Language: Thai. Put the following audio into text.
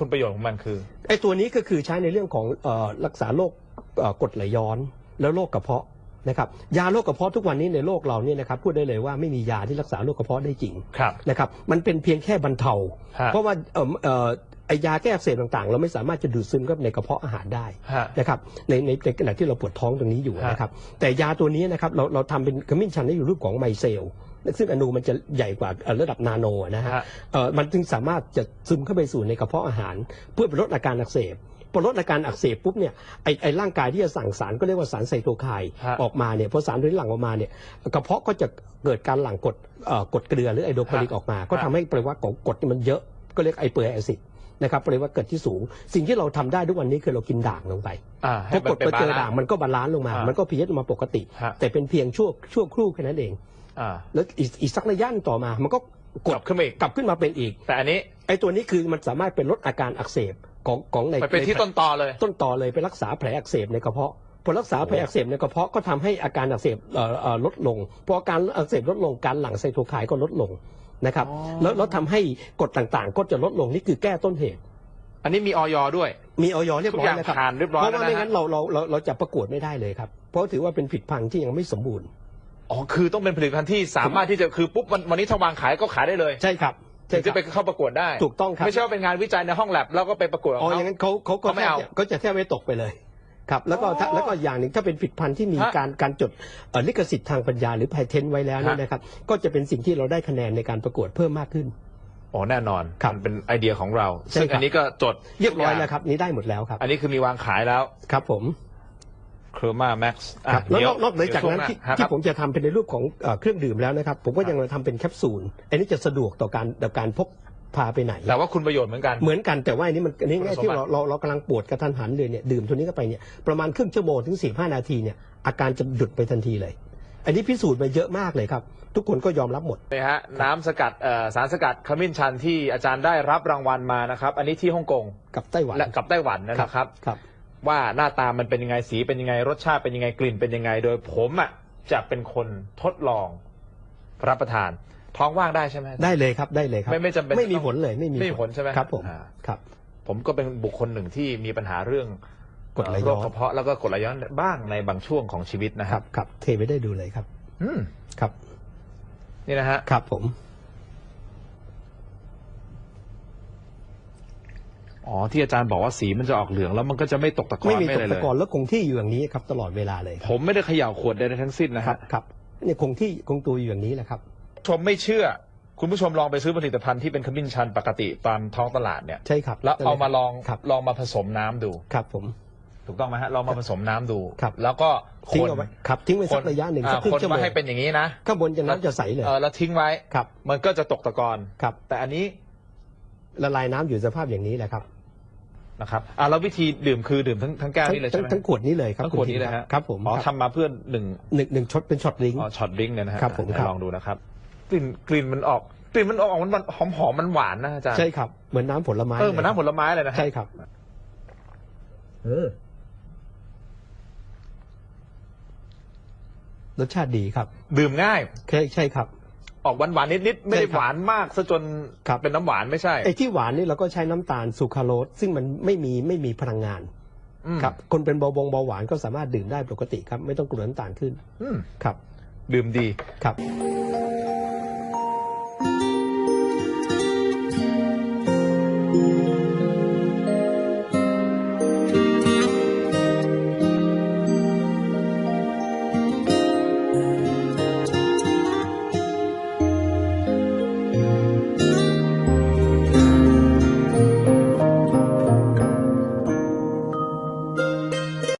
คุณประโยชน์ของมันคือ ไอ้ตัวนี้ก็คือใช้ในเรื่องของเอ่อรักษาโรคเอ่อกรดไหลย้อนแล้วโรคกระเพาะนะครับยาโรคกระเพาะทุกวันนี้ในโลกเราเนี่ยนะครับพูดได้เลยว่าไม่มียาที่รักษาโรคกระเพาะได้จริงครับนะครับมันเป็นเพียงแค่บรรเทา ฮะเพราะว่าเอ่อเอ่อไอยาแก้อักเสบต่างๆ เราไม่สามารถจะดูดซึมเข้าไปในกระเพาะอาหารได้ ฮะ นะครับในในในขณะที่เราปวดท้องตรงนี้อยู่ฮะนะครับแต่ยาตัวนี้นะครับเราเราทำเป็นขมิ้นชันให้อยู่รูปของไมเซล ซึ่งอนูมันจะใหญ่กว่าเอ่อระดับนาโนนะฮะฮะเอ่อมันจึงสามารถจะซึมเข้าไปสู่ในกระเพาะอาหาร เพื่อไปลดอาการอักเสบพอลดอาการอักเสบปุ๊บเนี่ยไอไอร่างกายที่จะสั่งสารก็เรียกว่าสารไซโตไคน์ฮะออกมาเนี่ยพอสารตัวนี้หลั่งออกมาเนี่ยกระเพาะก็จะเกิดการหลั่งกรดเอ่อกรดเกลือหรือไอโดรคาลิกฮะออกมา ก็ทำให้ปริมาณของกรดเนี่ยมันเยอะก็เรียกไอเปอร์แอซิดนะครับปริมาณเกิดที่สูง สิ่งที่เราทำได้ทุกวันนี้คือเรากินด่างลงไปอ่าพอกดไปเจอด่างบมันก็บาลานซ์ลงมาอ่ามัมันก็พีเอสมาปกติฮะแต่เป็นเพียงชั่วชั่วครู่แค่นั้นเอง อ่า แล้วอีกอีกสักระยะหนึ่งต่อมา มันก็กกดลับขึ้นมาอีก กลับขึ้นมาเป็นอีก แต่อันนี้ไอ้ตัวนี้คือมันสามารถเป็นลดอาการอักเสบของของในไปเป็นที่ต้นตอเลย ต้นต่อเลยไปรักษาแผลอักเสบในกระเพาะพอรักษาแผลอักเสบในกระเพาะก็ทำให้อาการอักเสบเอ่อเอ่อลดลงพออาการอักเสบลดลงการหลั่งไซโตไคน์ก็ลดลงนะครับอ๋อ แล้วแล้วทำให้กรดต่างๆ ก็จะลดลงนี่คือแก้ต้นเหตุ อันนี้มีออยด้วย มีออยเรียบทุกร้ออยย่างนะครับผ่านเรียบร้อยเพราะแล้วว่านะไม่ฮะงั้นเราเราเราเราจะประกวดไม่ได้เลยครับเพราะถือว่าเป็นผิดพังที่ยังไม่สมบูรณ์ อ๋อคือต้องเป็นผลิตภัณฑ์ที่สามารถที่จะคือปุ๊บวันวันนี้ถ้าวางขายก็ขายได้เลยใช่ครับถึใช่งคจะรับไปเข้าประกวดได้ถูกต้องครับไม่ใช่ว่าเป็นงานวิจัยในห้องแลบแล้วก็ไปประกวดของอ๋อเขาอย่างนั้นเขาเขาก็เขาไม่เอาแทบจะก็จะแทบไม่ตกไปเลยครับแล้วก็ถ้าอ๋อแล้วก็อย่างหนึ่งถ้าเป็นผลิตภัณฑ์ที่มีฮะการการจดเอ่อลิขสิทธิ์ทางปัญญาหรือ p พ t เทนไว้แล้วเนี่ยฮะนะครับก็จะเป็นสิ่งที่เราได้คะแนนในการประกวดเพิ่มมากขึ้นอ๋อแน่นอนครับมันเป็นไอเดียของเราใช่ซึ่งครับอันนี้ก็จดเรียบร้อยแล้วครับนี้ได้หมดแล้วครับ อันนี้คือมีวางขายแล้วครับผม เคอร์มาแม็กซ์ครับแล้วนอกนอกเหนือจากนั้นที่ที่ผมจะทำเป็นในรูปของเอ่อเครื่องดื่มแล้วนะครับ ผมก็ยังมาทำเป็นแคปซูล อันนี้จะสะดวกต่อการต่อการพกพาไปไหน แต่ว่าคุณประโยชน์เหมือนกัน เหมือนกันแต่ว่าอันนี้มันอันนี้คุณง่ายสมที่บัติเราเราเรากำลังปวดกระทันหันเลยเนี่ยดื่มตัวนี้เข้าไปเนี่ยประมาณครึ่งชั่วโมงถึงสี่ห้านาทีเนี่ยอาการจะหยุดไปทันทีเลย อันนี้พิสูจน์มาเยอะมากเลยครับ ทุกคนก็ยอมรับหมด นี่ฮะน้ำสกัดเอ่อสารสกัดขมิ้นชันที่อาจารย์ได้รับรางวัลมานะครับ อันนี้ที่ฮ่องกงกับไต้หวันและกับไต้หวันนะครับ ครับ ว่าหน้าตามันเป็นยังไงสีเป็นยังไง รสชาติเป็นยังไงกลิ่นเป็นยังไง โดยผมอะจะเป็นคนทดลองรับประทาน ท้องว่างได้ใช่ไหมได้เลยครับได้เลยครับ ไม่ไม่จำเป็นไม่มีต้องผลเลยไม่มีไม่มีผลใช่ไหมครับผมอ่าครับ ผมก็เป็นบุคคลหนึ่งที่มีปัญหาเรื่องกรดไหลโรย้คอนกระเพาะแล้วก็กรดไหลย้อนบ้างในบางช่วงของชีวิตนะคครัรับบครับ เทไปได้ดูเลยครับ อืมครับ นี่นะฮะครับผม อ๋อที่อาจารย์บอกว่าสีมันจะออกเหลืองแล้วมันก็จะไม่ตกตะกอนไม่มีไม่ตอะกไรตะเลยกอนแล้วคงที่อยู่อย่างนี้ครับตลอดเวลาเลย ผมไม่ได้เขย่าขวดใดๆทั้งสิ้นนะครัฮะบครับเนี่ยคงที่คงตัวอยู่อย่างนี้แหละครับชมไม่เชื่อ คุณผู้ชมลองไปซื้อผลิตภัณฑ์ที่เป็นขมิ้นชันปกติตามท้องตลาดเนี่ยใช่ครับ แล้วเอามาลองครับลองมาผสมน้ำดูครับผมถูกต้องไหมฮะลองมาผสมน้ำดูครับแล้วก็คทิ้งนเอาไว้ครับทิ้งไว้สักระยะหนึ่งอ่าสักครึ่คงนชั่วโมมางให้เป็นอย่างนี้นะข้างบนจะน้ำจะใสเลยเออแล้วทิ้งไว้ครับ มันก็จะตกตะกอนครับ แต่อันนี้ละลายน้ำอยู่สภาพอย่างนี้แหละครับ นะครับอ่าแล้ววิธีดื่มคือดื่มทั้งทั้งแก้วทั้งนี่เลยใช่ทั้งไหมทั้งขวดนี้เลยครับทั้งขวดนี้ณเลยฮะครับผมอ๋อครับทำมาเพื่อหนึ่งหนึ่งหนึ่งช็อตเป็นช็อตลิงก์อ๋อช็อตดริงก์เนี่ยนะฮะครับผมอะครับลองดูนะครับกลิ่นกลิ่นมันออกกลิ่นมันออกมันมันหอมหอมมันหวานนะอาจารย์ใช่ครับเหมือนน้ำผลไม้เออเหมือนน้ำผลไม้เลยนะฮะใช่ครับเออรสชาติดีครับ ดื่มง่ายใช่ใช่ครับ ออกหวานหวานๆนิดๆไม่ได้ใช่ครับหวานมากซะจนครับ เป็นน้ำหวานไม่ใช่ไอ้ที่หวานนี่เราก็ใช้น้ำตาลซูคราโรสซึ่งมันไม่มีไม่มีพลังงานอืมครับคนเป็นเบาบงเบาหวานก็สามารถดื่มได้ปกติครับไม่ต้องกลัวน้ำตาลขึ้นอืมครับ ดื่มดี ครับ